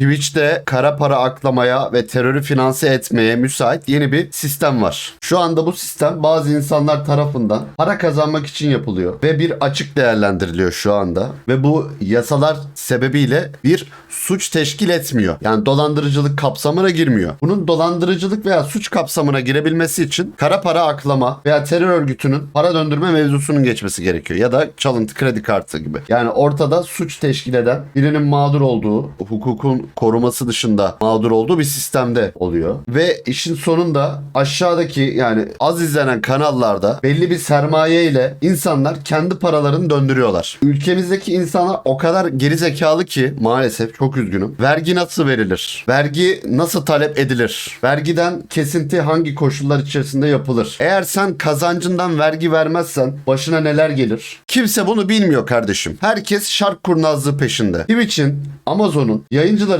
Twitch'te kara para aklamaya ve terörü finanse etmeye müsait yeni bir sistem var. Şu anda bu sistem bazı insanlar tarafından para kazanmak için yapılıyor ve bir açık değerlendiriliyor şu anda ve bu yasalar sebebiyle bir suç teşkil etmiyor. Yani dolandırıcılık kapsamına girmiyor. Bunun dolandırıcılık veya suç kapsamına girebilmesi için kara para aklama veya terör örgütünün para döndürme mevzusunun geçmesi gerekiyor. Ya da çalıntı kredi kartı gibi. Yani ortada suç teşkil eden birinin mağdur olduğu, hukukun koruması dışında mağdur olduğu bir sistemde oluyor. Ve işin sonunda aşağıdaki yani az izlenen kanallarda belli bir sermaye ile insanlar kendi paralarını döndürüyorlar. Ülkemizdeki insanlar o kadar geri zekalı ki maalesef çok üzgünüm. Vergi nasıl verilir? Vergi nasıl talep edilir? Vergiden kesinti hangi koşullar içerisinde yapılır? Eğer sen kazancından vergi vermezsen başına neler gelir? Kimse bunu bilmiyor kardeşim. Herkes şark kurnazlığı peşinde. Twitch'in, Amazon'un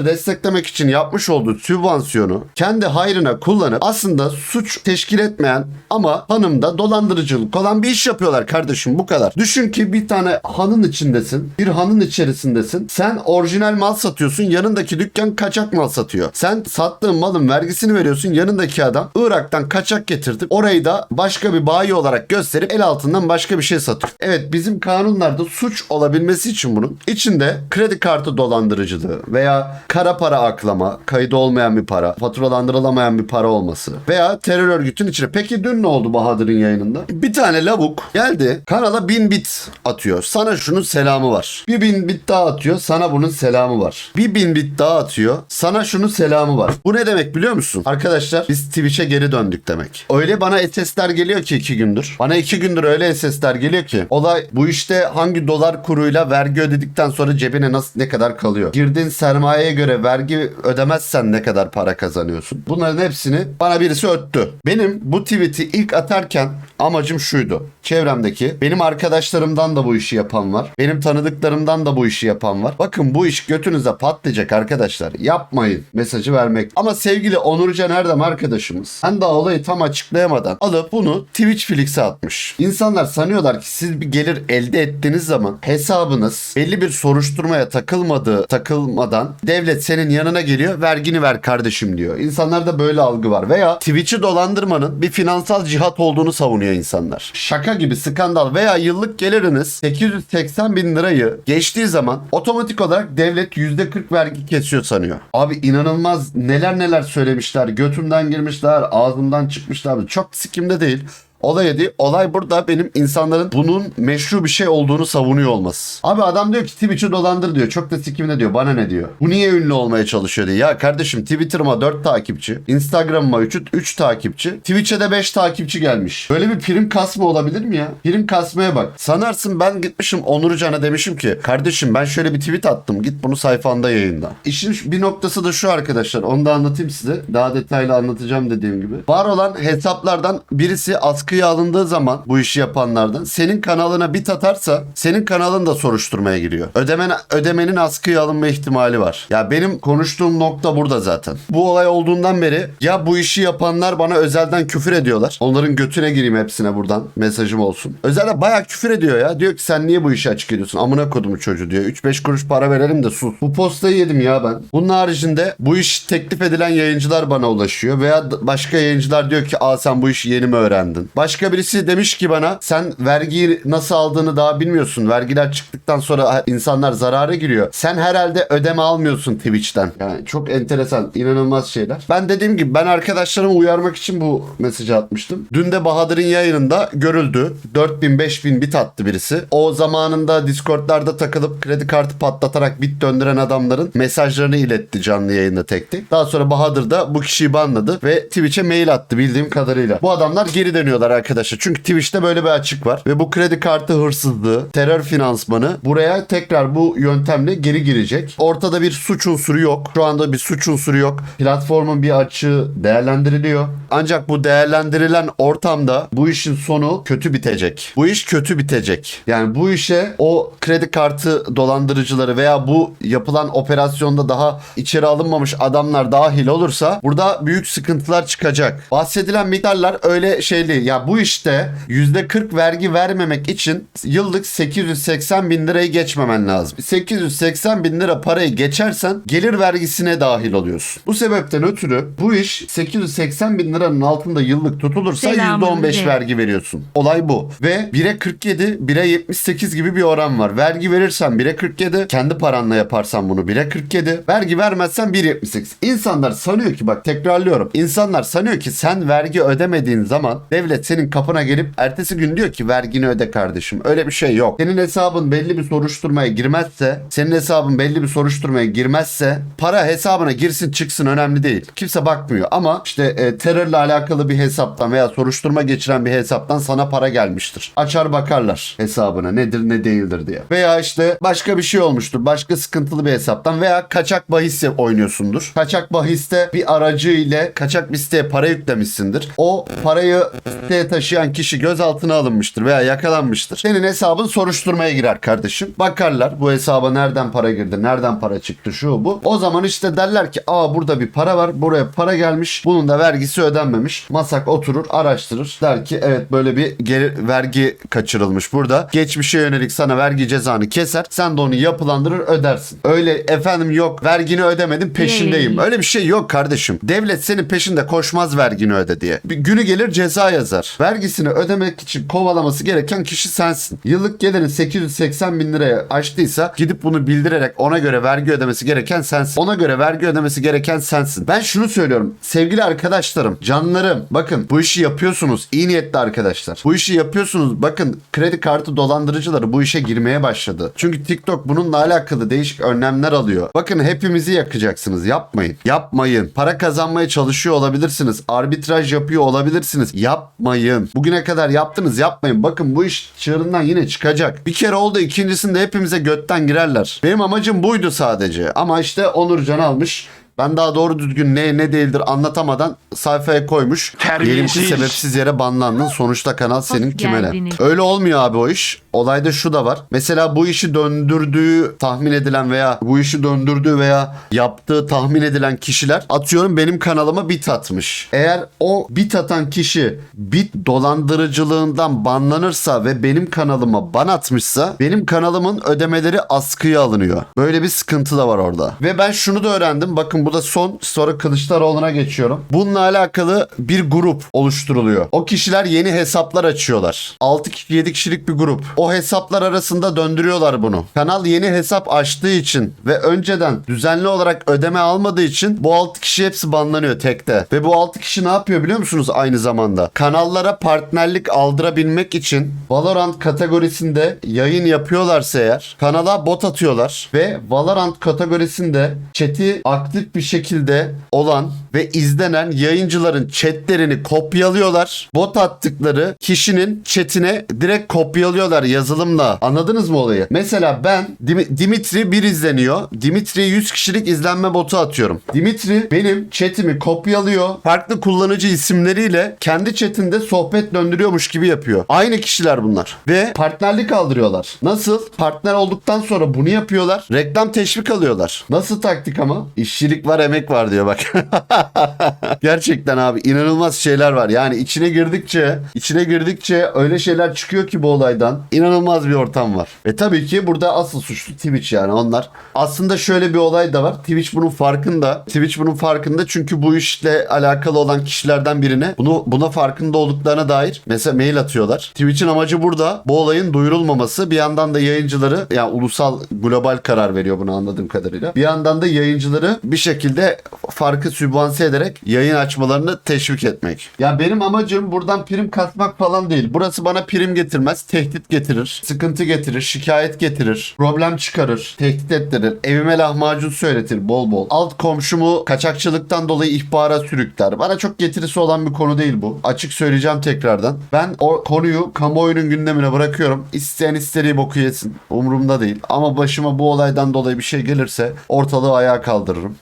yayıncıları desteklemek için yapmış olduğu sübvansiyonu kendi hayrına kullanıp aslında suç teşkil etmeyen ama hanımda dolandırıcılık olan bir iş yapıyorlar kardeşim bu kadar. Düşün ki bir tane hanın içindesin. Bir hanın içerisindesin. Sen orijinal mal satıyorsun. Yanındaki dükkan kaçak mal satıyor. Sen sattığın malın vergisini veriyorsun. Yanındaki adam Irak'tan kaçak getirtip orayı da başka bir bayi olarak gösterip el altından başka bir şey satıyor. Evet bizim kanunlarda suç olabilmesi için bunun içinde kredi kartı dolandırıcılığı veya kara para aklama, kaydı olmayan bir para, faturalandırılamayan bir para olması veya terör örgütünün içine. Peki dün ne oldu Bahadır'ın yayınında? Bir tane lavuk geldi kanala bin bit atıyor. Sana şunun selamı var. Bir bin bit daha atıyor. Sana bunun selamı var. Bir bin bit daha atıyor. Sana şunun selamı var. Bu ne demek biliyor musun? Arkadaşlar biz Twitch'e geri döndük demek. Öyle bana SS'ler geliyor ki iki gündür. Bana iki gündür öyle SS'ler geliyor ki. Olay bu işte hangi dolar kuruyla vergi ödedikten sonra cebine nasıl ne kadar kalıyor? Girdiğin sermayeye göre vergi ödemezsen ne kadar para kazanıyorsun? Bunların hepsini bana birisi öttü. Benim bu tweet'i ilk atarken amacım şuydu. Çevremdeki benim arkadaşlarımdan da bu işi yapan var. Benim tanıdıklarımdan da bu işi yapan var. Bakın bu iş götünüze patlayacak arkadaşlar. Yapmayın mesajı vermek. Ama sevgili Onurcan Erdem arkadaşımız sen daha olayı tam açıklayamadan alıp bunu Twitch Flix'e atmış. İnsanlar sanıyorlar ki siz bir gelir elde ettiğiniz zaman hesabınız belli bir soruşturmaya takılmadığı takılmadan devlet senin yanına geliyor vergini ver kardeşim diyor. İnsanlarda böyle algı var. Veya Twitch'i dolandırmanın bir finansal cihat olduğunu savunuyor insanlar. Şaka gibi skandal veya yıllık geliriniz 880 bin lirayı geçtiği zaman otomatik olarak devlet %40 vergi kesiyor sanıyor. Abi inanılmaz neler neler söylemişler. Götümden girmişler, ağzımdan çıkmışlar. Çok sikimde değil. Olay değil. Olay burada benim insanların bunun meşru bir şey olduğunu savunuyor olması. Abi adam diyor ki Twitch'i dolandır diyor. Çok da sikimde diyor. Bana ne diyor. Bu niye ünlü olmaya çalışıyor diyor. Ya kardeşim Twitter'ıma 4 takipçi. Instagram'ıma 3, 3 takipçi. Twitch'e de 5 takipçi gelmiş. Böyle bir prim kasma olabilir mi ya? Prim kasmaya bak. Sanarsın ben gitmişim Onurcan'a demişim ki kardeşim ben şöyle bir tweet attım. Git bunu sayfanda yayınla. İşin bir noktası da şu arkadaşlar. Onu da anlatayım size. Daha detaylı anlatacağım dediğim gibi. Var olan hesaplardan birisi askıya alındığı zaman bu işi yapanlardan senin kanalına bit atarsa senin kanalın da soruşturmaya giriyor. Ödemen, ödemenin askıya alınma ihtimali var. Ya benim konuştuğum nokta burada zaten. Bu olay olduğundan beri ya bu işi yapanlar bana özelden küfür ediyorlar. Onların götüne gireyim hepsine buradan. Mesajım olsun. Özelden bayağı küfür ediyor ya. Diyor ki sen niye bu işi açık ediyorsun? Amına kodumu çocuğu diyor. 3-5 kuruş para verelim de sus. Bu postayı yedim ya ben. Bunun haricinde bu iş teklif edilen yayıncılar bana ulaşıyor. Veya başka yayıncılar diyor ki aa sen bu işi yeni mi öğrendin? Başka birisi demiş ki bana sen vergiyi nasıl aldığını daha bilmiyorsun. Vergiler çıktıktan sonra insanlar zarara giriyor. Sen herhalde ödeme almıyorsun Twitch'ten. Yani çok enteresan, inanılmaz şeyler. Ben dediğim gibi ben arkadaşlarımı uyarmak için bu mesajı atmıştım. Dün de Bahadır'ın yayınında görüldü. 4000 5000 bit attı birisi. O zamanında Discord'larda takılıp kredi kartı patlatarak bit döndüren adamların mesajlarını iletti canlı yayında tek tek. Daha sonra Bahadır da bu kişiyi banladı ve Twitch'e mail attı bildiğim kadarıyla. Bu adamlar geri dönüyorlar arkadaşlar. Çünkü Twitch'te böyle bir açık var ve bu kredi kartı hırsızlığı, terör finansmanı buraya tekrar bu yöntemle geri girecek. Ortada bir suç unsuru yok. Şu anda bir suç unsuru yok. Platformun bir açığı değerlendiriliyor. Ancak bu değerlendirilen ortamda bu işin sonu kötü bitecek. Bu iş kötü bitecek. Yani bu işe o kredi kartı dolandırıcıları veya bu yapılan operasyonda daha içeri alınmamış adamlar dahil olursa burada büyük sıkıntılar çıkacak. Bahsedilen miktarlar öyle şeyli. Ya Bu işte %40 vergi vermemek için yıllık 880 bin lirayı geçmemen lazım. 880 bin lira parayı geçersen gelir vergisine dahil oluyorsun. Bu sebepten ötürü bu iş 880 bin liranın altında yıllık tutulursa Selamun %15 aleyküm. vergi veriyorsun. Olay bu. Ve 1'e 47, 1'e 78 gibi bir oran var. Vergi verirsen 1'e 47, kendi paranla yaparsan bunu 1'e 47, vergi vermezsen 1.78. İnsanlar sanıyor ki bak tekrarlıyorum. İnsanlar sanıyor ki sen vergi ödemediğin zaman devlet senin kapına gelip ertesi gün diyor ki vergini öde kardeşim. Öyle bir şey yok. Senin hesabın belli bir soruşturmaya girmezse, senin hesabın belli bir soruşturmaya girmezse para hesabına girsin çıksın önemli değil. Kimse bakmıyor ama işte e, terörle alakalı bir hesaptan veya soruşturma geçiren bir hesaptan sana para gelmiştir. Açar bakarlar hesabına nedir ne değildir diye. Veya işte başka bir şey olmuştur. Başka sıkıntılı bir hesaptan veya kaçak bahis oynuyorsundur. Kaçak bahiste bir aracı ile kaçak bir siteye para yüklemişsindir. O parayı siteye taşıyan kişi gözaltına alınmıştır veya yakalanmıştır. Senin hesabın soruşturmaya girer kardeşim. Bakarlar bu hesaba nereden para girdi, nereden para çıktı şu bu. O zaman işte derler ki aa burada bir para var, buraya para gelmiş, bunun da vergisi ödenmemiş. Masak oturur, araştırır. Der ki evet böyle bir geri, vergi kaçırılmış burada. Geçmişe yönelik sana vergi cezanı keser. Sen de onu yapılandırır ödersin. Öyle efendim yok vergini ödemedim peşindeyim. Öyle bir şey yok kardeşim. Devlet senin peşinde koşmaz vergini öde diye. Bir günü gelir ceza yazar. Vergisini ödemek için kovalaması gereken kişi sensin. Yıllık gelirin 880 bin liraya aştıysa gidip bunu bildirerek ona göre vergi ödemesi gereken sensin. Ona göre vergi ödemesi gereken sensin. Ben şunu söylüyorum. Sevgili arkadaşlarım, canlarım bakın bu işi yapıyorsunuz. İyi niyetli arkadaşlar. Bu işi yapıyorsunuz. Bakın kredi kartı dolandırıcıları bu işe girmeye başladı. Çünkü TikTok bununla alakalı değişik önlemler alıyor. Bakın hepimizi yakacaksınız. Yapmayın. Yapmayın. Para kazanmaya çalışıyor olabilirsiniz. Arbitraj yapıyor olabilirsiniz. Yapmayın. Bugüne kadar yaptınız yapmayın. Bakın bu iş çığırından yine çıkacak. Bir kere oldu ikincisinde hepimize götten girerler. Benim amacım buydu sadece. Ama işte Onurcan almış. Ben daha doğru düzgün ne ne değildir anlatamadan sayfaya koymuş. Diyelim ki sebepsiz yere banlandın. Sonuçta kanal senin kime ne? Öyle olmuyor abi o iş. Olayda şu da var. Mesela bu işi döndürdüğü tahmin edilen veya bu işi döndürdüğü veya yaptığı tahmin edilen kişiler atıyorum benim kanalıma bit atmış. Eğer o bit atan kişi bit dolandırıcılığından banlanırsa ve benim kanalıma ban atmışsa benim kanalımın ödemeleri askıya alınıyor. Böyle bir sıkıntı da var orada. Ve ben şunu da öğrendim. Bakın bu da son. Sonra Kılıçdaroğlu'na geçiyorum. Bununla alakalı bir grup oluşturuluyor. O kişiler yeni hesaplar açıyorlar. 6 kişi 7 kişilik bir grup. O hesaplar arasında döndürüyorlar bunu. Kanal yeni hesap açtığı için ve önceden düzenli olarak ödeme almadığı için bu 6 kişi hepsi banlanıyor tekte. Ve bu 6 kişi ne yapıyor biliyor musunuz aynı zamanda? Kanallara partnerlik aldırabilmek için Valorant kategorisinde yayın yapıyorlarsa eğer kanala bot atıyorlar ve Valorant kategorisinde chat'i aktif bir şekilde olan ve izlenen yayıncıların chatlerini kopyalıyorlar. Bot attıkları kişinin chatine direkt kopyalıyorlar yazılımla. Anladınız mı olayı? Mesela ben Dim- Dimitri bir izleniyor. Dimitri'ye 100 kişilik izlenme botu atıyorum. Dimitri benim chatimi kopyalıyor. Farklı kullanıcı isimleriyle kendi chatinde sohbet döndürüyormuş gibi yapıyor. Aynı kişiler bunlar. Ve partnerlik aldırıyorlar. Nasıl? Partner olduktan sonra bunu yapıyorlar. Reklam teşvik alıyorlar. Nasıl taktik ama? İşçilik var emek var diyor bak. Gerçekten abi inanılmaz şeyler var. Yani içine girdikçe, içine girdikçe öyle şeyler çıkıyor ki bu olaydan. İnanılmaz bir ortam var. Ve tabii ki burada asıl suçlu Twitch yani onlar. Aslında şöyle bir olay da var. Twitch bunun farkında. Twitch bunun farkında çünkü bu işle alakalı olan kişilerden birine bunu buna farkında olduklarına dair mesela mail atıyorlar. Twitch'in amacı burada bu olayın duyurulmaması. Bir yandan da yayıncıları yani ulusal global karar veriyor bunu anladığım kadarıyla. Bir yandan da yayıncıları bir şekilde farkı sübvanse ederek yayın açmalarını teşvik etmek. Ya benim amacım buradan prim katmak falan değil. Burası bana prim getirmez. Tehdit getirir. Sıkıntı getirir. Şikayet getirir. Problem çıkarır. Tehdit ettirir. Evime lahmacun söyletir bol bol. Alt komşumu kaçakçılıktan dolayı ihbara sürükler. Bana çok getirisi olan bir konu değil bu. Açık söyleyeceğim tekrardan. Ben o konuyu kamuoyunun gündemine bırakıyorum. İsteyen istediği boku yesin. Umurumda değil. Ama başıma bu olaydan dolayı bir şey gelirse ortalığı ayağa kaldırırım.